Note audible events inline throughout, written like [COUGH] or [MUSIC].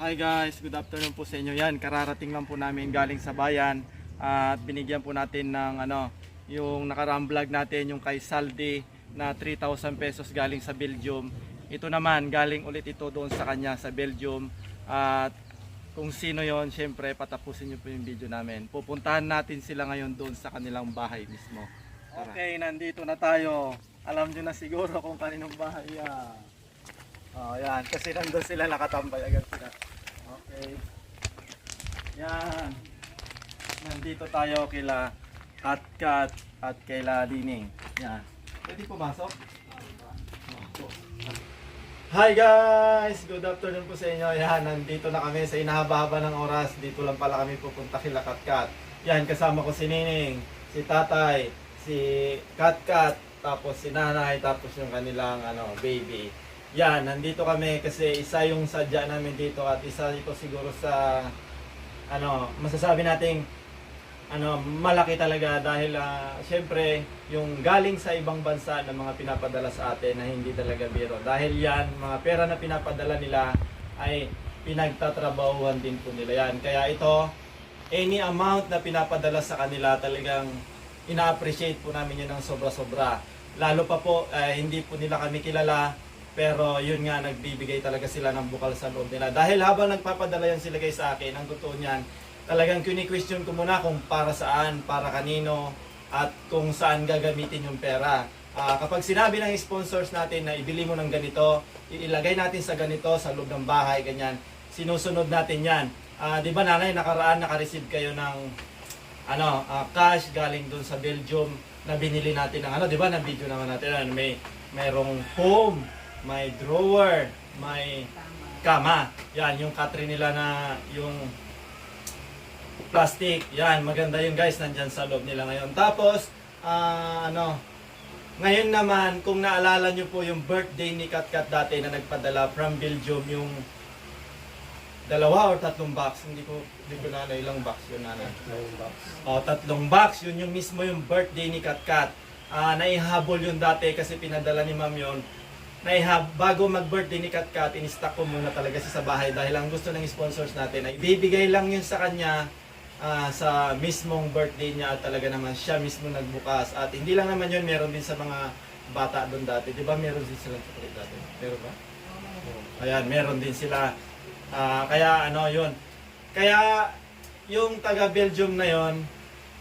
Hi guys, good afternoon po sa inyo. Yan, kararating lang po namin galing sa bayan at binigyan po natin ng ano, yung nakaraang vlog natin yung kay Saldi na 3,000 pesos galing sa Belgium. Ito naman galing ulit ito doon sa kanya sa Belgium at kung sino yon, syempre patapusin niyo po yung video namin. Pupuntahan natin sila ngayon doon sa kanilang bahay mismo. Okay, nandito na tayo. Alam niyo na siguro kung kaninong bahay yan. Oh, yan. Kasi nandun sila nakatambay agad sila. Okay. Yan. Nandito tayo kila Kat Kat at kila Lining. Yan. Pwede pumasok? Hi guys! Good afternoon po sa inyo. Yan, nandito na kami sa inahaba-haba ng oras. Dito lang pala kami pupunta kila Kat Kat. Yan, kasama ko si Nining, si Tatay, si Kat Kat, tapos si Nanay, tapos yung kanilang ano, baby. Yan, nandito kami kasi isa yung sadya namin dito at isa ito siguro sa ano, masasabi nating ano, malaki talaga dahil ah, syempre yung galing sa ibang bansa na mga pinapadala sa atin na hindi talaga biro. Dahil yan, mga pera na pinapadala nila ay pinagtatrabahuhan din po nila yan. Kaya ito, any amount na pinapadala sa kanila talagang ina-appreciate po namin yun ng sobra-sobra. Lalo pa po, eh, hindi po nila kami kilala, pero yun nga, nagbibigay talaga sila ng bukal sa loob nila. Dahil habang nagpapadala yan sila guys sa akin, ang totoo niyan, talagang kini-question ko muna kung para saan, para kanino, at kung saan gagamitin yung pera. Ah, kapag sinabi ng sponsors natin na ibili mo ng ganito, ilagay natin sa ganito, sa loob ng bahay, ganyan, sinusunod natin yan. Ah, di ba nanay, nakaraan naka-receive kayo ng ano, ah, cash galing dun sa Belgium na binili natin ng ano, di ba? Na video naman natin, ano, may mayroong home, may drawer, may kama. Yan, yung katri nila na yung plastic. Yan, maganda yun guys, nandyan sa loob nila ngayon. Tapos, ah, ano, ngayon naman, kung naalala nyo po yung birthday ni Katkat dati na nagpadala from Belgium, yung dalawa or tatlong box, hindi ko, hindi ko na ilang box yun na O, tatlong box, yun yung mismo yung birthday ni Katkat. Ah, naihabol yun dati kasi pinadala ni ma'am yun. Naihab, bago mag-birthday ni Katkat, in-stock ko muna talaga siya sa bahay dahil ang gusto ng sponsors natin ay bibigay lang yun sa kanya ah, sa mismong birthday niya at talaga naman siya mismo nagbukas. At hindi lang naman yun, meron din sa mga bata doon dati. Di ba meron din silang chocolate dati? Meron ba? Ayan, meron din sila. Ah, kaya ano yun. Kaya yung taga Belgium na yon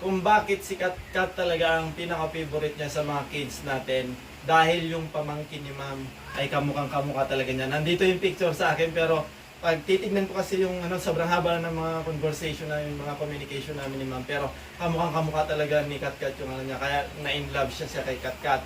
kung bakit si Kat Kat talaga ang pinaka-favorite niya sa mga kids natin dahil yung pamangkin ni ma'am ay kamukhang kamukha talaga niya. Nandito yung picture sa akin pero pag titignan ko kasi yung ano sobrang haba ng mga conversation namin, mga communication namin ni ma'am pero kamukhang kamukha talaga ni Kat Kat yung ano niya kaya na in love siya siya kay Kat Kat.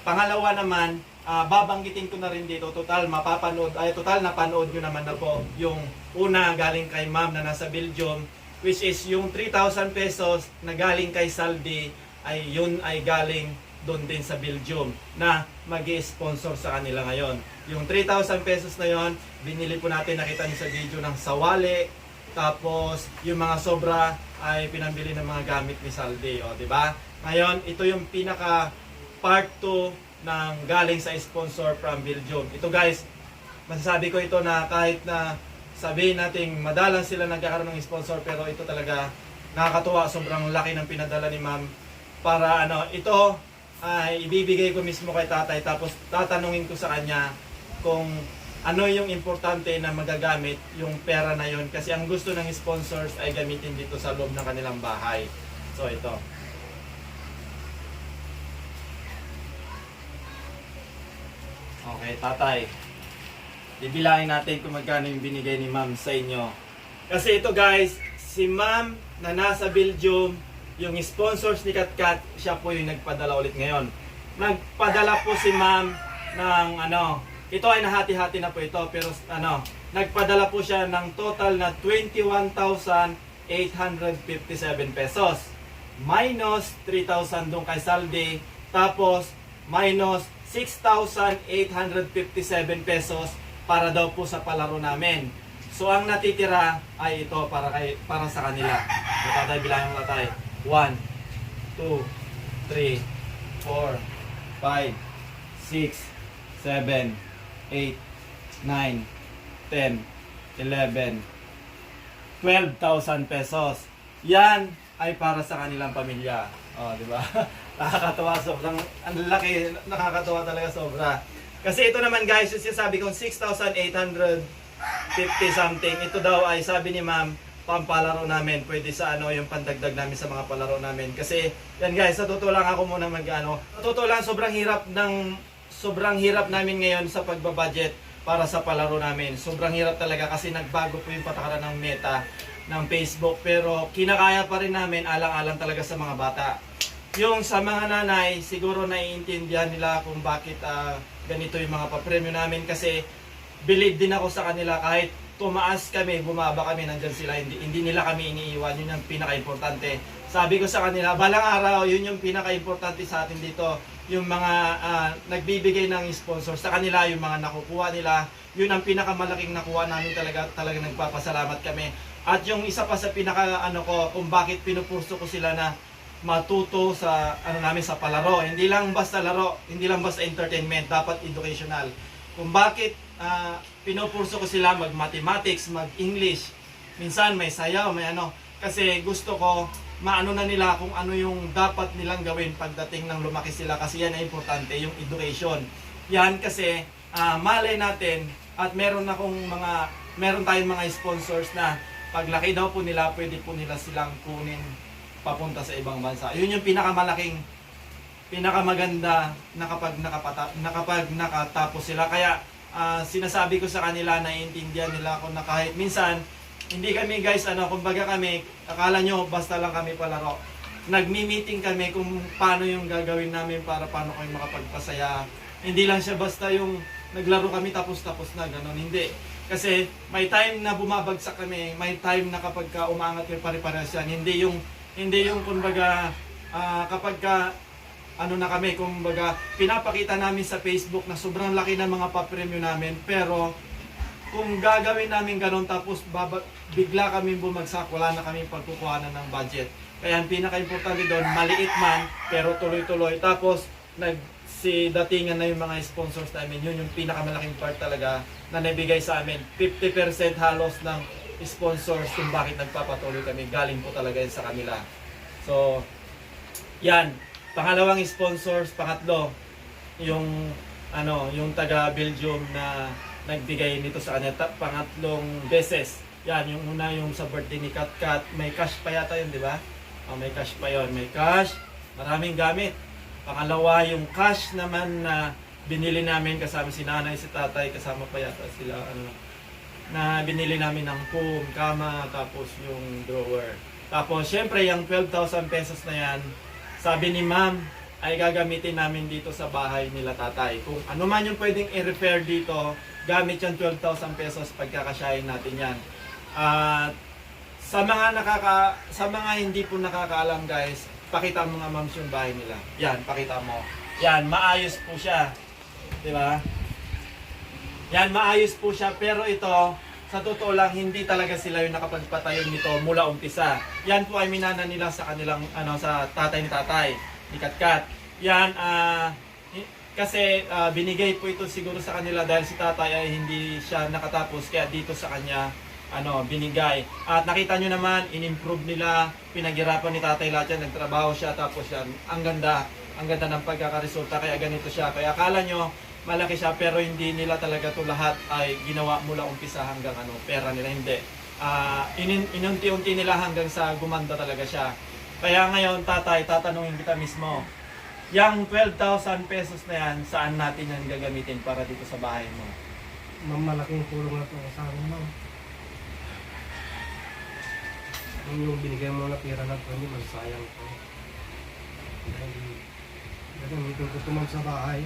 Pangalawa naman, ah, babanggitin ko na rin dito, total mapapanood, ay total napanood nyo naman na po yung una galing kay ma'am na nasa Belgium, which is yung 3,000 pesos na galing kay Saldi, ay yun ay galing doon din sa Belgium na mag sponsor sa kanila ngayon. Yung 3,000 pesos na yon binili po natin, nakita niyo sa video ng sawali, tapos yung mga sobra ay pinambili ng mga gamit ni Saldi, o, di ba? Ngayon, ito yung pinaka part 2 ng galing sa sponsor from Belgium. Ito guys, masasabi ko ito na kahit na sabihin nating madalang sila nagkakaroon ng sponsor pero ito talaga nakakatuwa sobrang laki ng pinadala ni ma'am para ano ito ay ibibigay ko mismo kay tatay tapos tatanungin ko sa kanya kung ano yung importante na magagamit yung pera na yon kasi ang gusto ng sponsors ay gamitin dito sa loob ng kanilang bahay. So ito. Okay, tatay. Bibilangin natin kung magkano yung binigay ni ma'am sa inyo. Kasi ito guys, si ma'am na nasa Belgium, yung sponsors ni Katkat, siya po yung nagpadala ulit ngayon. Nagpadala po si ma'am ng ano, ito ay nahati-hati na po ito, pero ano, nagpadala po siya ng total na 21,857 pesos. Minus 3,000 doon kay Saldi, tapos minus 6,857 pesos para daw po sa palaro namin. So ang natitira ay ito para kay para sa kanila. Tatay bilang mo tatay. 1 2 3 4 5 6 7 8 9 10 11, 12,000 pesos. Yan ay para sa kanilang pamilya. Oh, di ba? [LAUGHS] nakakatawa sobrang ang laki, nakakatawa talaga sobra. Kasi ito naman guys, yung sinasabi kong 6,850 something, ito daw ay sabi ni ma'am, pampalaro namin. Pwede sa ano, yung pandagdag namin sa mga palaro namin. Kasi, yan guys, sa totoo lang ako muna mag ano, sa totoo lang sobrang hirap ng, sobrang hirap namin ngayon sa pagbabudget para sa palaro namin. Sobrang hirap talaga kasi nagbago po yung patakaran ng meta ng Facebook. Pero kinakaya pa rin namin alang-alang talaga sa mga bata. Yung sa mga nanay, siguro naiintindihan nila kung bakit ah, ganito yung mga papremyo namin kasi believe din ako sa kanila kahit tumaas kami, bumaba kami, nandyan sila, hindi, hindi nila kami iniiwan, yun yung pinaka-importante. Sabi ko sa kanila, balang araw, yun yung pinaka-importante sa atin dito, yung mga ah, nagbibigay ng sponsor sa kanila, yung mga nakukuha nila, yun ang pinakamalaking nakuha namin talaga, talaga nagpapasalamat kami. At yung isa pa sa pinaka ano ko, kung bakit pinupurso ko sila na matuto sa ano namin sa palaro. Hindi lang basta laro, hindi lang basta entertainment, dapat educational. Kung bakit ah, pinupurso ko sila mag-mathematics, mag-English, minsan may sayaw, may ano, kasi gusto ko maano na nila kung ano yung dapat nilang gawin pagdating ng lumaki sila kasi yan ay importante, yung education. Yan kasi ah, malay natin at meron akong mga meron tayong mga sponsors na paglaki daw po nila, pwede po nila silang kunin papunta sa ibang bansa. Yun yung pinakamalaking pinakamaganda na kapag nakapata, na kapag nakatapos sila. Kaya ah, sinasabi ko sa kanila na intindihan nila ako na kahit minsan hindi kami guys ano kumbaga kami akala nyo basta lang kami palaro. Nagmi-meeting kami kung paano yung gagawin namin para paano kami makapagpasaya. Hindi lang siya basta yung naglaro kami tapos-tapos na ganun. Hindi. Kasi may time na bumabagsak kami, may time na kapag ka umangat kami pare-parehas yan. Hindi yung hindi yung kumbaga ah, kapag ka ano na kami, kumbaga pinapakita namin sa Facebook na sobrang laki ng mga papremyo namin pero kung gagawin namin ganun tapos baba, bigla kami bumagsak, wala na kami pagkukuhanan ng budget. Kaya ang pinaka-importante doon, maliit man, pero tuloy-tuloy. Tapos, nag si datingan na yung mga sponsors namin, yun yung pinakamalaking part talaga na nabigay sa amin. 50% halos ng sponsors kung bakit nagpapatuloy kami. Galing po talaga yun sa kanila. So, yan. Pangalawang sponsors, pangatlo, yung ano, yung taga Belgium na nagbigay nito sa kanya pangatlong beses. Yan, yung una yung sa birthday ni Kat Kat, may cash pa yata yun, di ba? Oh, may cash pa yun, may cash, maraming gamit. Pangalawa, yung cash naman na binili namin kasama si nanay, si tatay, kasama pa yata sila, ano, na binili namin ng foam, kama, tapos yung drawer. Tapos, syempre, yung 12,000 pesos na yan, sabi ni ma'am, ay gagamitin namin dito sa bahay nila tatay. Kung ano man yung pwedeng i-repair dito, gamit yung 12,000 pesos pagkakasyahin natin yan. At sa mga nakaka sa mga hindi po nakakaalam guys, pakita mo nga ma'am yung bahay nila. Yan, pakita mo. Yan, maayos po siya. 'Di ba? Yan, maayos po siya. Pero ito, sa totoo lang, hindi talaga sila yung nakapagpatayo nito mula umpisa. Yan po ay minana nila sa kanilang, ano, sa tatay ni tatay, ni Katkat. Yan, ah, kasi ah, binigay po ito siguro sa kanila dahil si tatay ay hindi siya nakatapos, kaya dito sa kanya, ano, binigay. At nakita nyo naman, in-improve nila, pinaghirapan ni tatay lahat yan, nagtrabaho siya, tapos yan, ang ganda, ang ganda ng pagkakaresulta, kaya ganito siya. Kaya akala nyo, malaki siya pero hindi nila talaga to lahat ay ginawa mula umpisa hanggang ano pera nila hindi inin inunti-unti nila hanggang sa gumanda talaga siya kaya ngayon tatay tatanungin kita mismo yung 12,000 pesos na yan saan natin yan gagamitin para dito sa bahay mo Ma'am, malaking tulong na ito sa amin, ma'am. Yung, binigay mo na pera na ito, hindi man sayang ito. Dahil, gagamitin ko ito ma'am sa bahay.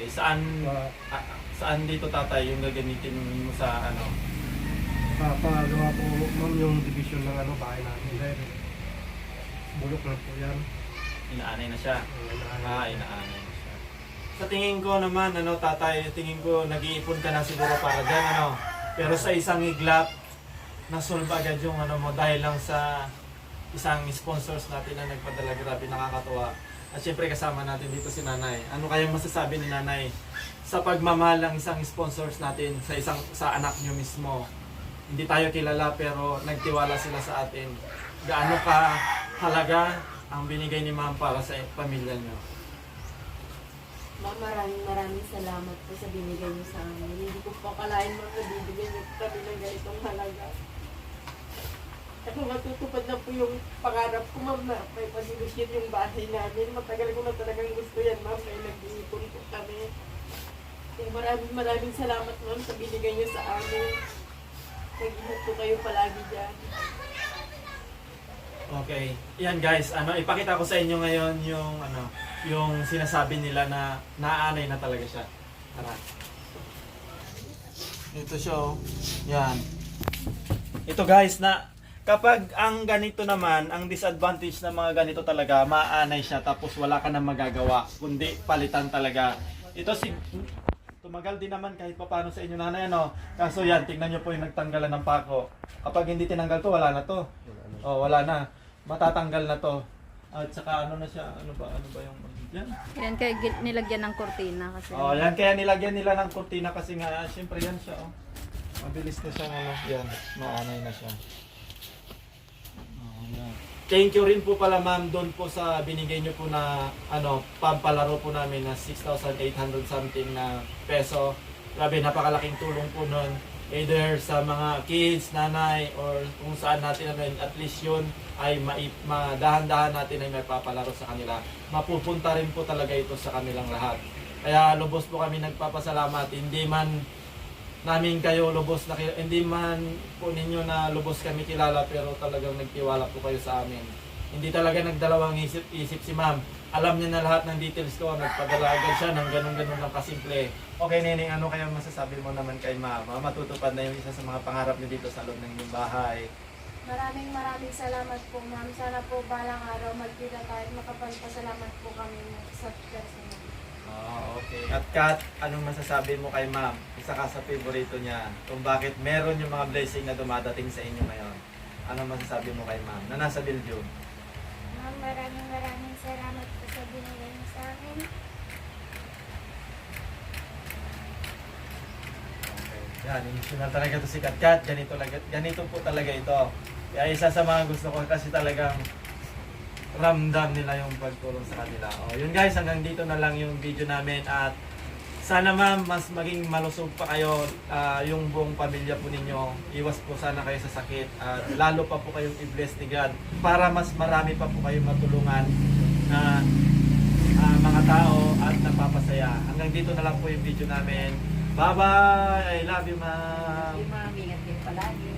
Okay saan Pa, ah, saan dito tatay yung gagamitin mo sa ano papagawa po ma'am yung division ng ano, bahay namin. Dahil, bulok na po yan. inaanay na siya Ayan, Ah, inaanay na siya. Sa tingin ko naman, ano, tatay, tingin ko nag-iipon ka na siguro para dyan, ano. Pero sa isang iglap, nasolve agad yung ano mo dahil lang sa isang sponsors natin na nagpadala, grabe nakakatuwa. At syempre kasama natin dito si nanay. Ano kayang masasabi ni nanay sa pagmamahal ng isang sponsors natin sa isang sa anak nyo mismo? Hindi tayo kilala pero nagtiwala sila sa atin. Gaano ka halaga ang binigay ni ma'am para sa pamilya nyo? Ma'am, maraming maraming salamat po sa binigay niyo sa amin. Hindi ko po akalain ma'am na bibigyan niyo kami ng ganitong halaga. Matutupad na po yung pangarap ko ma'am na may pasilusyon yung bahay namin. Matagal ko na talagang gusto yan ma'am. Kaya nag-iipon po kami. Kaya maraming maraming salamat ma'am sa binigay niyo sa amin. Nag-ingat po kayo palagi dyan. Okay. Yan guys, ano ipakita ko sa inyo ngayon yung ano, yung sinasabi nila na naaanay na talaga siya. Tara. Ito siya oh. Yan. Ito guys na kapag ang ganito naman, ang disadvantage ng mga ganito talaga, maanay siya tapos wala ka na magagawa, kundi palitan talaga. Ito si tumagal din naman kahit papaano sa inyo nanay ano. Kaso yan, tingnan niyo po yung nagtanggalan ng pako. Kapag hindi tinanggal to, wala na to. Oh, wala na. Matatanggal na to. At saka ano na siya, ano ba, ano ba yung yan? Yan kaya nilagyan ng kortina kasi. Oh, yan kaya nilagyan nila ng kurtina kasi nga syempre yan siya oh. Mabilis na siya ano, yan, maanay na siya. Thank you rin po pala ma'am doon po sa binigay niyo po na ano, pampalaro po namin na 6,800 something na peso. Grabe, napakalaking tulong po noon. Either sa mga kids, nanay, or kung saan natin ano, at least yun ay madahan-dahan natin ay may papalaro sa kanila. Mapupunta rin po talaga ito sa kanilang lahat. Kaya lubos po kami nagpapasalamat. Hindi man namin kayo lubos na ki- hindi man po ninyo na lubos kami kilala pero talagang nagtiwala po kayo sa amin. Hindi talaga nagdalawang isip, isip si ma'am. Alam niya na lahat ng details ko. Nagpadala agad siya ng ganun-ganun lang kasimple. Okay, Nening, ano kaya masasabi mo naman kay ma'am? Ah, Matutupad na yung isa sa mga pangarap niyo dito sa loob ng inyong bahay. Maraming maraming salamat po ma'am. Sana po balang araw magkita tayo at makapagpasalamat po kami sa personal. Ah, okay. At Kat, anong masasabi mo kay ma'am? Isa ka sa favorito niya. Kung bakit meron yung mga blessing na dumadating sa inyo ngayon. Anong masasabi mo kay ma'am? Na nasa Belgium. Ma'am, maraming maraming salamat po sa binigay niyo sa akin. Okay. Yan, emotional talaga to si Kat Kat. Ganito, talaga, ganito po talaga ito. Kaya isa sa mga gusto ko kasi talagang ramdam nila yung pagtulong sa kanila. O, yun guys, hanggang dito na lang yung video namin at sana ma'am, mas maging malusog pa kayo ah, yung buong pamilya po ninyo. Iwas po sana kayo sa sakit at lalo pa po kayong i-bless ni God para mas marami pa po kayong matulungan na ah, mga tao at napapasaya. Hanggang dito na lang po yung video namin. Bye-bye! I love you, ma'am! Yung mga ingat kayo palagi.